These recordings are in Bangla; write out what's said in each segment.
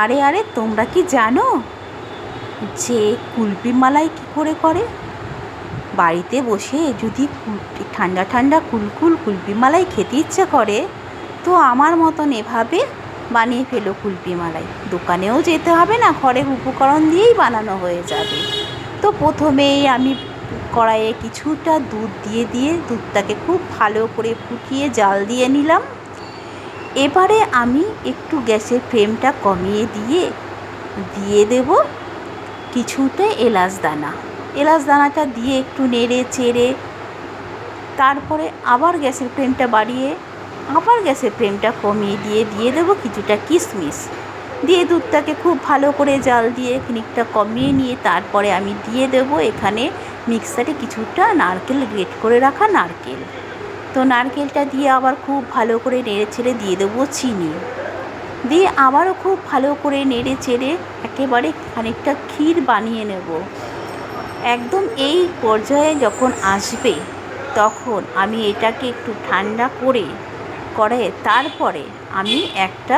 আরে আরে, তোমরা কি জানো যে কুলপি মালাই কী করে করে? বাড়িতে বসে যদি ঠান্ডা ঠান্ডা, কুলকুল কুলপি মালাই খেতে ইচ্ছে করে, তো আমার মতন এভাবে বানিয়ে ফেলো কুলপি মালাই। দোকানেও যেতে হবে না ঘরের উপকরণ দিয়েই বানানো হয়ে যাবে। তো প্রথমেই আমি কড়াইয়ে কিছুটা দুধ দিয়ে দিয়ে দুধটাকে খুব ভালো করে ফুটিয়ে জাল দিয়ে নিলাম। এবারে আমি একটু গ্যাসের ফ্লেমটা কমিয়ে দিয়ে দিয়ে দেব কিছুতে এলাচ দানা। এলাচ দানাটা দিয়ে একটু নেড়ে চেড়ে, তারপরে আবার গ্যাসের ফ্লেমটা বাড়িয়ে, আবার গ্যাসের ফ্লেমটা কমিয়ে দিয়ে দিয়ে দেবো কিছুটা কিশমিশ। দিয়ে দুধটাকে খুব ভালো করে জাল দিয়ে খানিকটা কমিয়ে নিয়ে তারপরে আমি দিয়ে দেব এখানে মিক্সারে কিছুটা নারকেল, গ্রেট করে রাখা নারকেল। তো নারকেলটা দিয়ে আবার খুব ভালো করে নেড়ে ছেড়ে দিয়ে দেবো চিনি। দিয়ে আবারও খুব ভালো করে নেড়ে চেড়ে একেবারে খানিকটা ক্ষীর বানিয়ে নেব। একদম এই পর্যায়ে যখন আসবে, তখন আমি এটাকে একটু ঠান্ডা করে করে তারপরে আমি একটা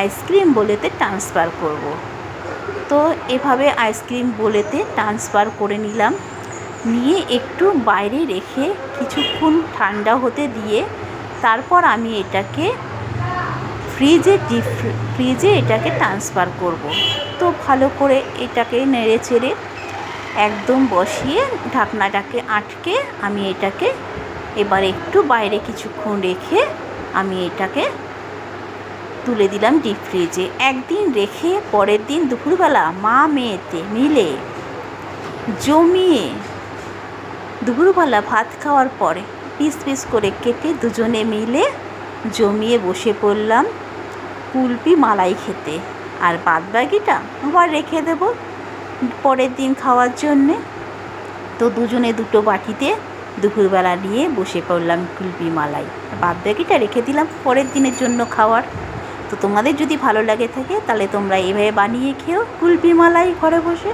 আইসক্রিম বলেতে ট্রান্সফার করব। তো এভাবে আইসক্রিম বলেতে ট্রান্সফার করে নিলাম। নিয়ে একটু বাইরে রেখে কিছুক্ষণ ঠান্ডা হতে দিয়ে তারপর আমি এটাকে ফ্রিজে ডিপ ফ্রিজে এটাকে ট্রান্সফার করব। তো ভালো করে এটাকে নেড়ে চেড়ে একদম বসিয়ে ঢাকনাটাকে আটকে আমি এটাকে এবার একটু বাইরে কিছুক্ষণ রেখে আমি এটাকে তুলে দিলাম ডিপ ফ্রিজে একদিন রেখে পরের দিন দুপুরবেলা মা মেয়েতে মিলে জমিয়ে দুপুরবেলা ভাত খাওয়ার পরে পিস পিস করে কেটে দুজনে মিলে জমিয়ে বসে পড়লাম কুলপি মালাই খেতে। আর বাদ বাকিটা আবার রেখে দেব পরের দিন খাওয়ার জন্যে। তো দুজনে দুটো বাটিতে দুপুরবেলা নিয়ে বসে পড়লাম কুলপি মালাই। বাদ বাকিটা রেখে দিলাম পরের দিনের জন্য খাওয়ার। তো তোমাদের যদি ভালো লাগে থাকে তাহলে তোমরা এভাবে বানিয়ে খেও কুলপি মালাই ঘরে বসে।